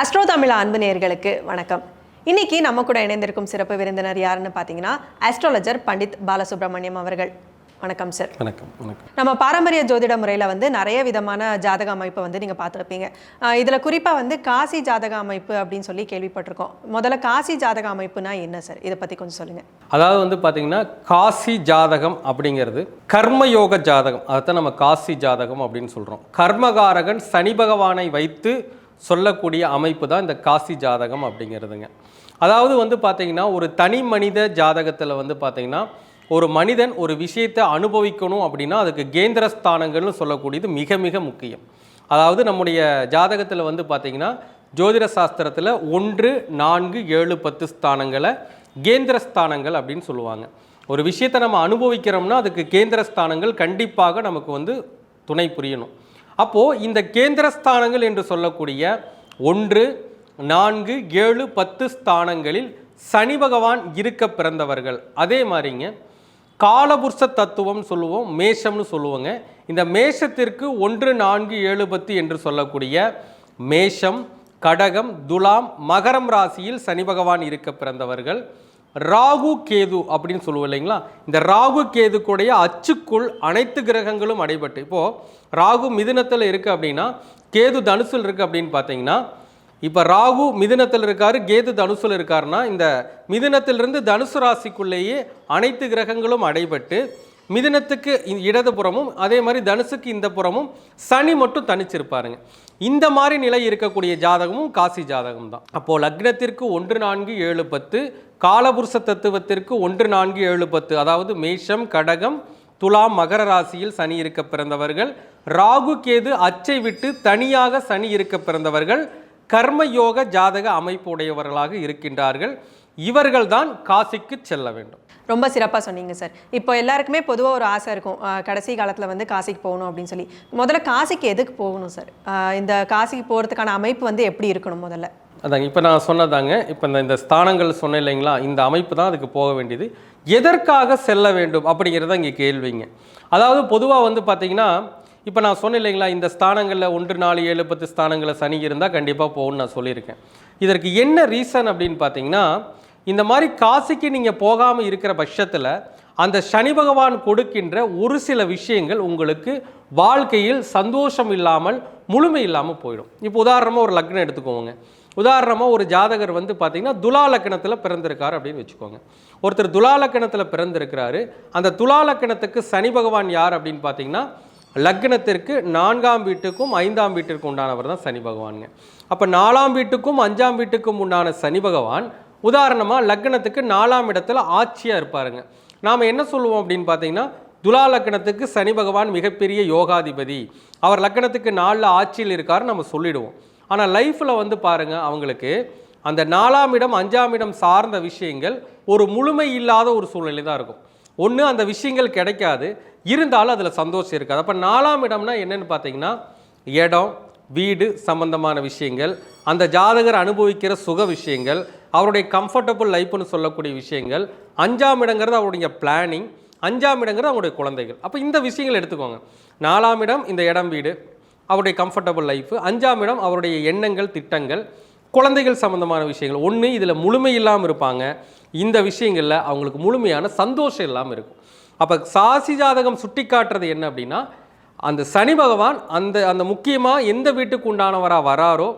Astro Tamil அன்பு நேயர்களுக்கு வணக்கம். இன்னைக்கு நம்ம கூட இணைந்திருக்கும் சிறப்பு விருந்தினர் யாருன்னு பார்த்தீங்கன்னா அஸ்ட்ராலஜர் பண்டித் பாலசுப்ரமணியம் அவர்கள். வணக்கம் சார் வணக்கம் வணக்கம். நம்ம பாரம்பரிய ஜோதிட முறையில் வந்து நிறைய விதமான ஜாதக அமைப்பை வந்து நீங்கள் பார்த்துருப்பீங்க. இதில் குறிப்பாக வந்து காசி ஜாதக அமைப்பு அப்படின்னு சொல்லி கேள்விப்பட்டிருக்கோம். முதல்ல காசி ஜாதக அமைப்புனா என்ன சார் இதை பற்றி கொஞ்சம் சொல்லுங்கள் அதாவது வந்து பார்த்தீங்கன்னா காசி ஜாதகம் அப்படிங்கிறது கர்மயோக ஜாதகம். அதைத்தான் நம்ம காசி ஜாதகம் அப்படின்னு சொல்கிறோம் கர்மகாரகன் சனி பகவானை வைத்து சொல்லக்கூடிய அமைப்பு தான் இந்த காசி ஜாதகம் அப்படிங்கிறதுங்க. அதாவது வந்து பார்த்தீங்கன்னா ஒரு தனி மனித ஜாதகத்தில் வந்து பார்த்தீங்கன்னா ஒரு மனிதன் ஒரு விஷயத்தை அனுபவிக்கணும் அப்படின்னா அதுக்கு கேந்திர ஸ்தானங்கள்னு சொல்லக்கூடியது மிக மிக முக்கியம். அதாவது நம்முடைய ஜாதகத்தில் வந்து பார்த்திங்கன்னா ஜோதிட சாஸ்திரத்தில் ஒன்று நான்கு ஏழு பத்து ஸ்தானங்களை கேந்திர ஸ்தானங்கள் அப்படின்னு சொல்லுவாங்க. ஒரு விஷயத்தை நம்ம அனுபவிக்கிறோம்னா அதுக்கு கேந்திர ஸ்தானங்கள் கண்டிப்பாக நமக்கு வந்து துணை புரியணும். அப்போது இந்த கேந்திர ஸ்தானங்கள் என்று சொல்லக்கூடிய ஒன்று நான்கு ஏழு பத்து ஸ்தானங்களில் சனி பகவான் இருக்க பிறந்தவர்கள். அதே மாதிரிங்க காலபுருஷ தத்துவம் சொல்லுவோம் மேஷம்னு சொல்லுவோங்க. இந்த மேஷத்திற்கு ஒன்று நான்கு ஏழு பத்து என்று சொல்லக்கூடிய மேஷம் கடகம் துலாம் மகரம் ராசியில் சனி பகவான் இருக்க பிறந்தவர்கள். ராகு கேது அப்படின்னு சொல்லுவோம் இல்லைங்களா? இந்த ராகு கேதுக்குடைய அச்சுக்குள் அனைத்து கிரகங்களும் அடைபட்டு இப்போது ராகு மிதுனத்தில் இருக்குது அப்படின்னா கேது தனுசில் இருக்குது அப்படின்னு பார்த்தீங்கன்னா இப்போ ராகு மிதுனத்தில் இருக்காரு கேது தனுசில் இருக்காருன்னா இந்த மிதுனத்திலிருந்து தனுசு ராசிக்குள்ளேயே அனைத்து கிரகங்களும் அடைபட்டு மிதனத்துக்கு இ- இடதுபுறமும் அதே மாதிரி தனுசுக்கு இந்த புறமும் சனி மட்டும் தனிச்சிருப்பாருங்க. இந்த மாதிரி நிலை இருக்கக்கூடிய ஜாதகமும் காசி ஜாதகம் தான் அப்போது லக்னத்திற்கு ஒன்று நான்கு ஏழு பத்து காலபுருஷ தத்துவத்திற்கு ஒன்று நான்கு ஏழு பத்து அதாவது மேஷம் கடகம் துலாம் மகர ராசியில் சனி இருக்க பிறந்தவர்கள் ராகு கேது அச்சை விட்டு தனியாக சனி இருக்க பிறந்தவர்கள் கர்மயோக ஜாதக அமைப்பு உடையவர்களாக இருக்கின்றார்கள். இவர்கள்தான் காசிக்கு செல்ல வேண்டும். ரொம்ப சிறப்பாக சொன்னீங்க சார். இப்போ எல்லாருக்குமே பொதுவாக ஒரு ஆசை இருக்கும். கடைசி காலத்தில் வந்து காசிக்கு போகணும் அப்படின்னு சொல்லி. முதல்ல காசிக்கு எதுக்கு போகணும் சார்? இந்த காசிக்கு போகிறதுக்கான அமைப்பு வந்து எப்படி இருக்கணும் முதல்ல? அதாங்க இப்போ நான் சொன்னதாங்க இப்போ இந்த இந்த ஸ்தானங்கள் சொன்னேன் இல்லைங்களா? இந்த அமைப்பு தான் அதுக்கு போக வேண்டியது. எதற்காக செல்ல வேண்டும் அப்படிங்கிறது இங்கே கேள்விங்க. அதாவது பொதுவாக வந்து பார்த்தீங்கன்னா இப்போ நான் சொன்னேன் இல்லைங்களா இந்த ஸ்தானங்களில் ஒன்று நாலு ஏழு பத்து ஸ்தானங்களில் சனி இருந்தால் கண்டிப்பாக போகும்னு நான் சொல்லியிருக்கேன். இதற்கு என்ன ரீசன் அப்படின்னு பார்த்தீங்கன்னா இந்த மாதிரி காசிக்கு நீங்கள் போகாமல் இருக்கிற பட்சத்தில் அந்த சனி பகவான் கொடுக்கின்ற ஒரு சில விஷயங்கள் உங்களுக்கு வாழ்க்கையில் சந்தோஷம் இல்லாமல் முழுமை இல்லாமல் போயிடும். இப்போ உதாரணமாக ஒரு லக்னம் எடுத்துக்கோங்க. உதாரணமாக ஒரு ஜாதகர் வந்து பார்த்திங்கன்னா துலா லக்கணத்தில் பிறந்திருக்காரு அப்படின்னு வச்சுக்கோங்க. ஒருத்தர் துலா லக்கணத்தில் பிறந்திருக்கிறாரு. அந்த துலா லக்கணத்துக்கு சனி பகவான் யார் அப்படின்னு பார்த்தீங்கன்னா லக்னத்திற்கு நான்காம் வீட்டுக்கும் ஐந்தாம் வீட்டிற்கு உண்டானவர் தான் சனி பகவானுங்க. அப்போ நாலாம் வீட்டுக்கும் அஞ்சாம் வீட்டுக்கும் உண்டான சனி பகவான் உதாரணமாக லக்னத்துக்கு நாலாம் இடத்துல ஆட்சியாக இருப்பாருங்க. நாம் என்ன சொல்லுவோம் அப்படின்னு பார்த்தீங்கன்னா துலா லக்னத்துக்கு சனி பகவான் மிகப்பெரிய யோகாதிபதி. அவர் லக்னத்துக்கு நாலில் ஆட்சியில் இருக்கார் நம்ம சொல்லிடுவோம். ஆனால் லைஃப்பில் வந்து பாருங்கள் அவங்களுக்கு அந்த நாலாம் இடம் அஞ்சாம் இடம் சார்ந்த விஷயங்கள் ஒரு முழுமை இல்லாத ஒரு சூழ்நிலை தான் இருக்கும். ஒன்று அந்த விஷயங்கள் கிடைக்காது. இருந்தாலும் அதில் சந்தோஷம் இருக்காது. அப்போ நாலாம் இடம்னா என்னென்னு பார்த்தீங்கன்னா இடம் வீடு சம்பந்தமான விஷயங்கள் அந்த ஜாதகர் அனுபவிக்கிற சுக விஷயங்கள் அவருடைய கம்ஃபர்டபுள் லைஃப்னு சொல்லக்கூடிய விஷயங்கள் அஞ்சாம் இடங்கிறது அவருடைய பிளானிங் அஞ்சாம் இடங்கிறது அவருடைய குழந்தைகள். அப்போ இந்த விஷயங்கள் எடுத்துக்கோங்க. நாலாம் இடம் இந்த இடம் வீடு அவருடைய கம்ஃபர்டபுள் லைஃப் அஞ்சாம் இடம் அவருடைய எண்ணங்கள் திட்டங்கள் குழந்தைகள் சம்பந்தமான விஷயங்கள். ஒன்று இதில் முழுமை இல்லாமல் இருப்பாங்க. இந்த விஷயங்களில் அவங்களுக்கு முழுமையான சந்தோஷம் இல்லாமல் இருக்கும். அப்போ சாசி ஜாதகம் சுட்டி காட்டுறது என்ன அப்படின்னா அந்த சனி பகவான் அந்த அந்த முக்கியமாக எந்த வீட்டுக்கு உண்டானவராக வராரோ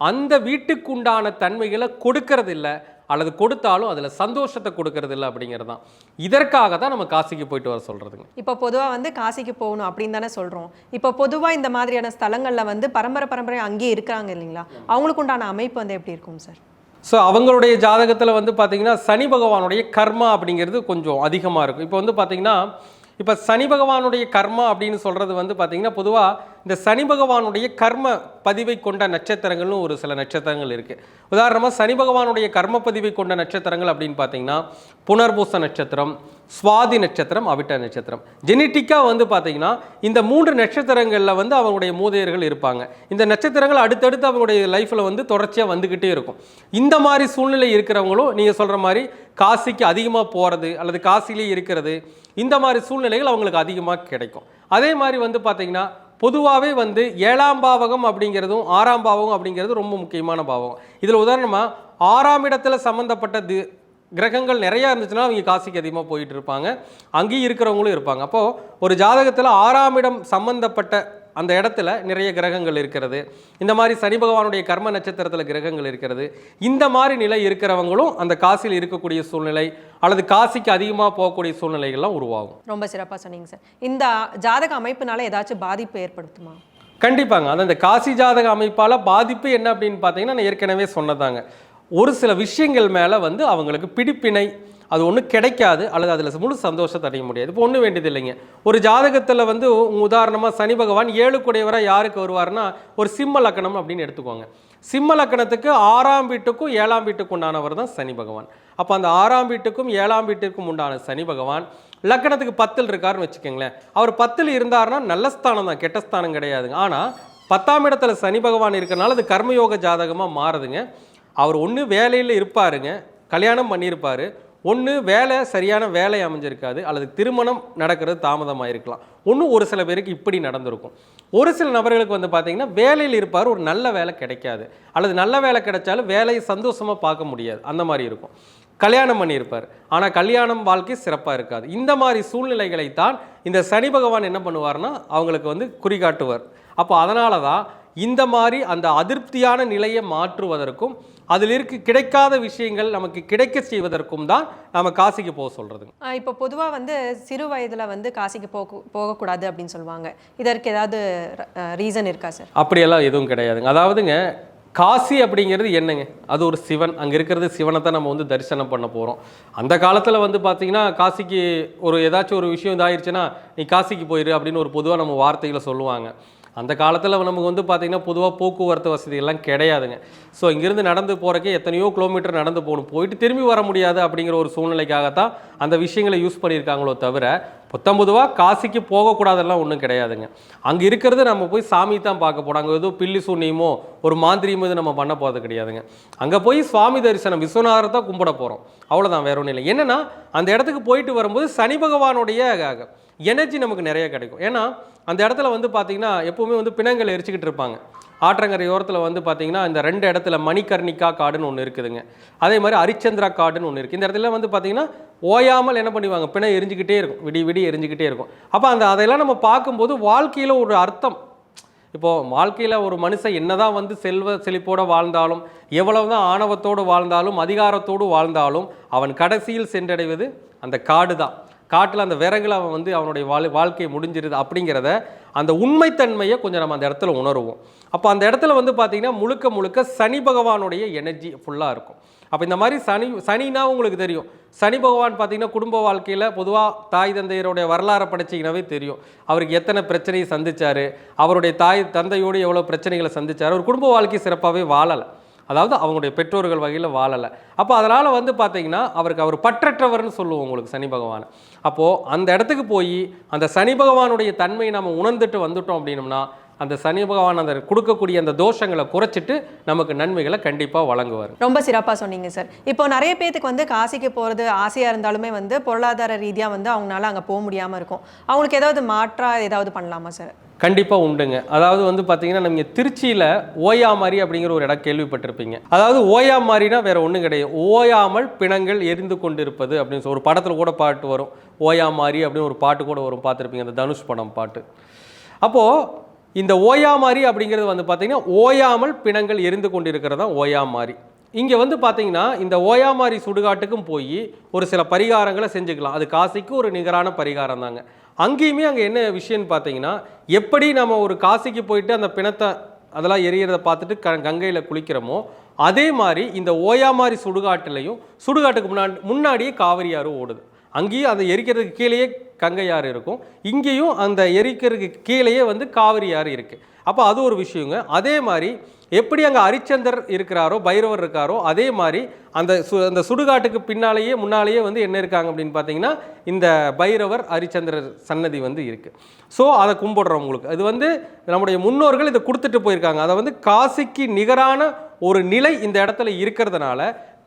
அந்த வீட்டுக்கு உண்டான தன்மைகளை கொடுக்கறது இல்ல அல்லது கொடுத்தாலும் அதில் சந்தோஷத்தை கொடுக்கறது இல்லை அப்படிங்கிறது தான். இதற்காக தான் நம்ம காசிக்கு போயிட்டு வர சொல்கிறதுங்க இப்போ பொதுவாக வந்து காசிக்கு போகணும் அப்படின்னு தானே சொல்கிறோம் இப்போ பொதுவாக இந்த மாதிரியான ஸ்தலங்களில் வந்து பரம்பரை பரம்பரை அங்கேயே இருக்கிறாங்க இல்லைங்களா? அவங்களுக்கு உண்டான அமைப்பு வந்து எப்படி இருக்கும் சார்? ஸோ அவங்களுடைய ஜாதகத்தில் வந்து பார்த்தீங்கன்னா சனி பகவானுடைய கர்மா அப்படிங்கிறது கொஞ்சம் அதிகமாக இருக்கும். இப்போ வந்து பார்த்தீங்கன்னா இப்போ சனி பகவானுடைய கர்மா அப்படின்னு சொல்கிறது வந்து பார்த்திங்கன்னா பொதுவாக இந்த சனி பகவானுடைய கர்ம பதிவை கொண்ட நட்சத்திரங்கள்னு ஒரு சில நட்சத்திரங்கள் இருக்குது உதாரணமாக சனி பகவானுடைய கர்ம பதிவை கொண்ட நட்சத்திரங்கள் அப்படின்னு பார்த்தீங்கன்னா புனர்பூச நட்சத்திரம் சுவாதி நட்சத்திரம் அவிட்ட நட்சத்திரம். ஜெனட்டிக்காக வந்து பார்த்தீங்கன்னா இந்த மூன்று நட்சத்திரங்களில் வந்து அவங்களுடைய மூதையர்கள் இருப்பாங்க. இந்த நட்சத்திரங்கள் அடுத்தடுத்து அவங்களுடைய லைஃப்பில் வந்து தொடர்ச்சியாக வந்துக்கிட்டே இருக்கும். இந்த மாதிரி சூழ்நிலை இருக்கிறவங்களும் நீங்கள் சொல்கிற மாதிரி காசிக்கு அதிகமாக போகிறது அல்லது காசிலே இருக்கிறது இந்த மாதிரி சூழ்நிலைகள் அவங்களுக்கு அதிகமாக கிடைக்கும். அதே மாதிரி வந்து பார்த்தீங்கன்னா பொதுவாகவே வந்து ஏழாம் பாவகம் அப்படிங்கிறதும் ஆறாம் பாவகம் அப்படிங்கிறது ரொம்ப முக்கியமான பாவகம். இதில் உதாரணமாக ஆறாம் இடத்துல சம்மந்தப்பட்ட தி கிரகங்கள் நிறையா இருந்துச்சுன்னா அவங்க காசிக்கு அதிகமாக போயிட்டு இருப்பாங்க. அங்கேயும் இருக்கிறவங்களும் இருப்பாங்க. அப்போது ஒரு ஜாதகத்தில் ஆறாம் இடம் சம்மந்தப்பட்ட அந்த இடத்துல நிறைய கிரகங்கள் இருக்கிறது. இந்த மாதிரி சனி பகவானுடைய கர்ம நட்சத்திரத்தில் கிரகங்கள் இருக்கிறது. இந்த மாதிரி நிலை இருக்கிறவங்களும் அந்த காசியில் இருக்கக்கூடிய சூழ்நிலை அல்லது காசிக்கு அதிகமாக போகக்கூடிய சூழ்நிலைகள்லாம் உருவாகும். ரொம்ப சிறப்பாக சொன்னீங்க சார். இந்த ஜாதக அமைப்புனால ஏதாச்சும் பாதிப்பு ஏற்படுத்துமா? கண்டிப்பாங்க. அதான் இந்த காசி ஜாதக அமைப்பால் பாதிப்பு என்ன அப்படின்னு பார்த்தீங்கன்னா நான் ஏற்கனவே சொன்னதாங்க. ஒரு சில விஷயங்கள் மேலே வந்து அவங்களுக்கு பிடிப்பினை அது ஒன்றும் கிடைக்காது அல்லது அதில் முழு சந்தோஷத்தை அடைய முடியாது. இப்போ ஒன்றும் வேண்டியது இல்லைங்க ஒரு ஜாதகத்தில் வந்து உதாரணமாக சனி பகவான் ஏழு குடையவராக யாருக்கு வருவார்னா ஒரு சிம்ம லக்கணம் அப்படின்னு எடுத்துக்கோங்க. சிம்ம லக்கணத்துக்கு ஆறாம் வீட்டுக்கும் ஏழாம் வீட்டுக்கு உண்டானவர் தான் சனி பகவான். அப்போ அந்த ஆறாம் வீட்டுக்கும் ஏழாம் வீட்டுக்கும் உண்டான சனி பகவான் லக்கணத்துக்கு பத்தில் இருக்காருன்னு வச்சுக்கோங்களேன். அவர் பத்தில் இருந்தாருன்னா நல்ல ஸ்தானம் தான் கெட்ட ஸ்தானம் கிடையாதுங்க. ஆனால் பத்தாம் இடத்துல சனி பகவான் இருக்கிறனால அது கர்மயோக ஜாதகமாக மாறுதுங்க. அவர் ஒன்று வேலையில் இருப்பாருங்க கல்யாணம் பண்ணியிருப்பார். ஒன்று வேலை சரியான வேலை அமைஞ்சிருக்காது அல்லது திருமணம் நடக்கிறது தாமதமாக இருக்கலாம். ஒன்றும் ஒரு சில பேருக்கு இப்படி நடந்திருக்கும். ஒரு சில நபர்களுக்கு வந்து பார்த்திங்கன்னா வேலையில் இருப்பார் ஒரு நல்ல வேலை கிடைக்காது. அல்லது நல்ல வேலை கிடைச்சாலும் வேலையை சந்தோஷமாக பார்க்க முடியாது. அந்த மாதிரி இருக்கும். கல்யாணம் பண்ணியிருப்பார். ஆனால் கல்யாணம் வாழ்க்கை சிறப்பாக இருக்காது. இந்த மாதிரி சூழ்நிலைகளை தான் இந்த சனி பகவான் என்ன பண்ணுவார்னா அவங்களுக்கு வந்து குறிகாட்டுவார். அப்போ அதனால தான் இந்த மாதிரி அந்த அதிருப்தியான நிலையை மாற்றுவதற்கும் அதில் இருக்க கிடைக்காத விஷயங்கள் நமக்கு கிடைக்க செய்வதற்கும் தான் நம்ம காசிக்கு போக சொல்கிறதுங்க ஆஹ் இப்போ பொதுவாக வந்து சிறு வயதில் வந்து காசிக்கு போக போகக்கூடாது அப்படின்னு சொல்லுவாங்க. இதற்கு ஏதாவது ரீசன் இருக்கா சார் அப்படியெல்லாம் எதுவும் கிடையாதுங்க. அதாவதுங்க காசி அப்படிங்கிறது என்னங்க? அது ஒரு சிவன். அங்கே இருக்கிறது சிவனை தான் நம்ம வந்து தரிசனம் பண்ண போகிறோம் அந்த காலத்தில் வந்து பார்த்தீங்கன்னா காசிக்கு ஒரு ஏதாச்சும் ஒரு விஷயம் இதாயிருச்சுன்னா நீ காசிக்கு போயிரு அப்படின்னு ஒரு பொதுவாக நம்ம வார்த்தைகளை சொல்லுவாங்க. அந்த காலத்தில் நமக்கு வந்து பார்த்திங்கன்னா பொதுவாக போக்குவரத்து வசதி எல்லாம் கிடையாதுங்க. ஸோ இங்கேருந்து நடந்து போகிறக்கே எத்தனையோ கிலோமீட்டர் நடந்து போகணும். போயிட்டு திரும்பி வர முடியாது அப்படிங்கிற ஒரு சூழ்நிலைக்காகத்தான் அந்த விஷயங்களை யூஸ் பண்ணியிருக்காங்களோ தவிர புத்தம் பொதுவாக காசிக்கு போகக்கூடாதெல்லாம் ஒன்றும் கிடையாதுங்க. அங்கே இருக்கிறது நம்ம போய் சாமி தான் பார்க்க போகிறோம் அங்கே ஏதோ பில்லி சூன்யமோ ஒரு மாந்திரியமோ இது நம்ம பண்ண போகிறது கிடையாதுங்க. அங்கே போய் சுவாமி தரிசனம் விஸ்வநாதரை தான் கும்பிட போகிறோம் அவ்வளோதான் வேற ஒன்றும் இல்லை. என்னென்னா அந்த இடத்துக்கு போயிட்டு வரும்போது சனி பகவானுடைய எனர்ஜி நமக்கு நிறைய கிடைக்கும். ஏன்னா அந்த இடத்துல வந்து பார்த்திங்கன்னா எப்போவுமே வந்து பிணங்கள் எரிச்சிக்கிட்டு இருப்பாங்க. ஆற்றங்கரை ஓரத்தில் வந்து பார்த்தீங்கன்னா இந்த ரெண்டு இடத்துல மணிகர்ணிகா காடுன்னு ஒன்று இருக்குதுங்க. அதே மாதிரி ஹரிச்சந்திரா காடுன்னு ஒன்று இருக்குது இந்த இடத்துல வந்து பார்த்தீங்கன்னா ஓயாமல் என்ன பண்ணுவாங்க பிணை எரிஞ்சுக்கிட்டே இருக்கும். விடி விடி எரிஞ்சுக்கிட்டே இருக்கும். அப்போ அந்த அதையெல்லாம் நம்ம பார்க்கும்போது வாழ்க்கையில் ஒரு அர்த்தம். இப்போது வாழ்க்கையில் ஒரு மனுஷன் என்னதான் வந்து செல்வ செழிப்போடு வாழ்ந்தாலும் எவ்வளவு தான் ஆணவத்தோடு வாழ்ந்தாலும் அதிகாரத்தோடு வாழ்ந்தாலும் அவன் கடைசியில் சென்றடைவது அந்த காடு தான் காட்டில் அந்த விறகுல அவன் வந்து அவனுடைய வாழ் வாழ்க்கை முடிஞ்சிருது அப்படிங்கிறத அந்த உண்மைத்தன்மையை கொஞ்சம் நம்ம அந்த இடத்துல உணருவோம். அப்போ அந்த இடத்துல வந்து பார்த்திங்கன்னா முழுக்க முழுக்க சனி பகவானுடைய எனர்ஜி ஃபுல்லாக இருக்கும். அப்போ இந்த மாதிரி சனி சனினா உங்களுக்கு தெரியும். சனி பகவான் பார்த்தீங்கன்னா குடும்ப வாழ்க்கையில் பொதுவாக தாய் தந்தையருடைய வரலாறை படிச்சீங்கன்னாவே தெரியும். அவருக்கு எத்தனை பிரச்சனையை சந்தித்தார் அவருடைய தாய் தந்தையோடு எவ்வளோ பிரச்சனைகளை சந்தித்தார் ஒரு குடும்ப வாழ்க்கை சிறப்பாகவே வாழலை. அதாவது அவங்களுடைய பெற்றோர்கள் வகையில் வாழலை. அப்போ அதனால் வந்து பார்த்தீங்கன்னா அவருக்கு அவர் பற்றற்றவர்னு சொல்லுவோம் உங்களுக்கு சனி பகவான். அப்போது அந்த இடத்துக்கு போய் அந்த சனி பகவானுடைய தன்மையை நம்ம உணர்ந்துட்டு வந்துட்டோம் அப்படின்னம்னா அந்த சனி பகவான் அந்த கொடுக்கக்கூடிய அந்த தோஷங்களை குறைச்சிட்டு நமக்கு நன்மைகளை கண்டிப்பாக வழங்குவார். ரொம்ப சிறப்பாக சொன்னீங்க சார். இப்போ நிறைய பேத்துக்கு வந்து காசிக்கு போகிறது ஆசையாக இருந்தாலுமே வந்து பொருளாதார ரீதியாக வந்து அவங்களால அங்கே போக முடியாமல் இருக்கும். அவங்களுக்கு ஏதாவது மாற்றாக ஏதாவது பண்ணலாமா சார்? கண்டிப்பாக உண்டுங்க. அதாவது வந்து பார்த்தீங்கன்னா நீங்கள் திருச்சியில் ஓயாமாரி அப்படிங்கிற ஒரு இடம் கேள்விப்பட்டிருப்பீங்க. அதாவது ஓயாமாரினா வேறு ஒன்றும் கிடையாது. ஓயாமல் பிணங்கள் எரிந்து கொண்டிருப்பது அப்படின்னு சொல்லி ஒரு படத்தில் கூட பாட்டு வரும். ஓயாமாரி அப்படின்னு ஒரு பாட்டு கூட வரும். பார்த்துருப்பீங்க அந்த தனுஷ் படம் பாட்டு. அப்போது இந்த ஓயாமாரி அப்படிங்கிறது வந்து பார்த்தீங்கன்னா ஓயாமல் பிணங்கள் எரிந்து கொண்டிருக்கிறது தான் ஓயாமாரி. இங்கே வந்து பார்த்தீங்கன்னா இந்த ஓயாமாரி சுடுகாட்டுக்கும் போய் ஒரு சில பரிகாரங்களை செஞ்சுக்கலாம். அது காசிக்கு ஒரு நிகரான பரிகாரம் தாங்க அங்கேயுமே அங்கே என்ன விஷயம்னு பார்த்தீங்கன்னா எப்படி நம்ம ஒரு காசிக்கு போயிட்டு அந்த பிணத்தை அதெல்லாம் எரியறத பார்த்துட்டு க கங்கையில் குளிக்கிறோமோ அதே மாதிரி இந்த ஓயாமாரி சுடுகாட்டிலையும் சுடுகாட்டுக்கு முன்னாடி முன்னாடியே காவிரி ஆறு ஓடுது. அங்கேயும் அந்த எரிக்கிறதுக்கு கீழேயே கங்கை ஆறு இருக்கும். இங்கேயும் அந்த எரிக்கிறதுக்கு கீழேயே வந்து காவிரி ஆறு இருக்குது அப்போ அது ஒரு விஷயங்க. அதே மாதிரி எப்படி அங்கே ஹரிச்சந்தர் இருக்கிறாரோ பைரவர் இருக்காரோ அதே மாதிரி அந்த சு அந்த சுடுகாட்டுக்கு பின்னாலேயே முன்னாலேயே வந்து என்ன இருக்காங்க அப்படின்னு பார்த்தீங்கன்னா இந்த பைரவர் ஹரிச்சந்திரர் சன்னதி வந்து இருக்குது ஸோ அதை கும்பிடுறோம் உங்களுக்கு. அது வந்து நம்முடைய முன்னோர்கள் இதை கொடுத்துட்டு போயிருக்காங்க. அதை வந்து காசிக்கு நிகரான ஒரு நிலை இந்த இடத்துல இருக்கிறதுனால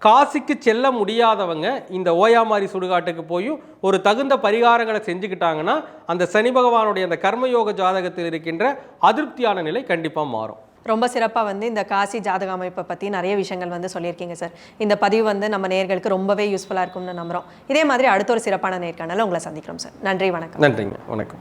காசிக்கு செல்ல முடியாதவங்க இந்த ஓயாமாரி சுடுகாட்டுக்கு போய் ஒரு தகுந்த பரிகாரங்களை செஞ்சுக்கிட்டாங்கன்னா அந்த சனி பகவானுடைய அந்த கர்மயோக ஜாதகத்தில் இருக்கின்ற அதிருப்தியான நிலை கண்டிப்பாக மாறும். ரொம்ப சிறப்பாக வந்து இந்த காசி ஜாதக அமைப்பை பற்றி நிறைய விஷயங்கள் வந்து சொல்லியிருக்கீங்க சார். இந்த பதிவு வந்து நம்ம நேர்களுக்கு ரொம்பவே யூஸ்ஃபுல்லாக இருக்கும்னு நம்புகிறோம் இதே மாதிரி அடுத்த ஒரு சிறப்பான நேர்காணல உங்களை சந்திக்கிறோம் சார். நன்றி வணக்கம். நன்றிங்க. வணக்கம்.